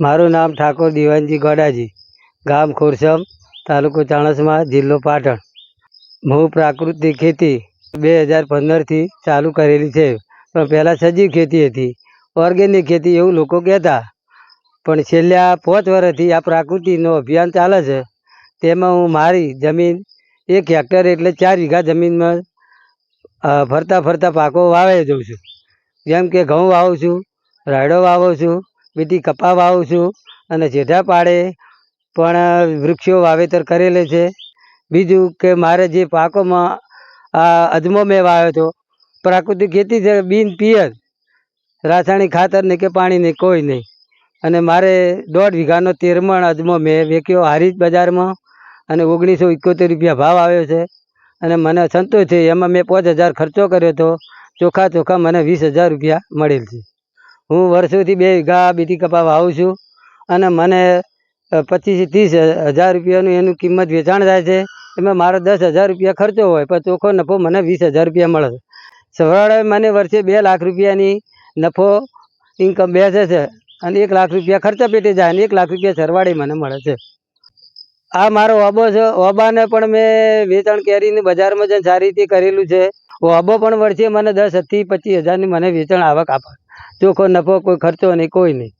મારું નામ ઠાકોર દિવાનજી ગોડાજી, ગામ ખોરસમ તાલુકો ચાણસમાં, જિલ્લો પાટણ. હું પ્રાકૃતિક ખેતી બે હજાર પંદરથી ચાલુ કરેલી છે, પણ પહેલાં સજીવ ખેતી હતી. ઓર્ગેનિક ખેતી એવું લોકો કહેતા, પણ છેલ્લા પાંચ વર્ષથી આ પ્રાકૃતિકનું અભિયાન ચાલે છે. તેમાં હું મારી જમીન એક હેક્ટર એટલે ચાર વીઘા જમીનમાં ફરતા ફરતા પાકો વાવે જઉં છું. જેમ કે ઘઉં વાવું છું, રાયડો વાવું છું બીટી કપા વાવું છું અને જેઠા પાડે પણ વૃક્ષો વાવેતર કરેલે છે. બીજું કે મારે જે પાકોમાં આ અજમો મેં વાવ્યો હતો, પ્રાકૃતિક ખેતી છે, બિન પિયર, રાસાયણિક ખાતર નહીં કે પાણી નહીં કોઈ નહીં. અને મારે દોઢ વીઘાનો તેરમણ અજમો મેં વેચ્યો હારીજ બજારમાં અને ઓગણીસો એકોતેર રૂપિયા ભાવ આવ્યો છે. અને મને સંતોષ છે, એમાં મેં પાંચ હજાર ખર્ચો કર્યો હતો. ચોખ્ખા ચોખ્ખા મને વીસ હજાર રૂપિયા મળેલ છે. હું વર્ષોથી બે વીઘા બીટી કપા વાવું છું અને મને પચીસ ત્રીસ હજાર રૂપિયાનું એનું કિંમત વેચાણ થાય છે. એમાં મારો દસ હજાર રૂપિયા ખર્ચો હોય, પણ ચોખ્ખો નફો મને વીસ હજાર રૂપિયા મળે છે. સરવાળે મને વર્ષે બે લાખ રૂપિયાની નફો ઇન્કમ બેસે છે અને એક લાખ રૂપિયા ખર્ચા પેટે જાય અને એક લાખ રૂપિયા સરવાળે મને મળે છે. આ મારો ઓબો છે. ઓબાને પણ મેં વેચાણ કેરીને બજારમાં જઈને સારી રીતે કરેલું છે. ઓબો પણ વર્ષે મને દસથી પચીસ હજારની મને વેચાણ આવક આપે. ચોખ્ખો નફો કોઈ ખર્ચો નહીં કોઈ નહીં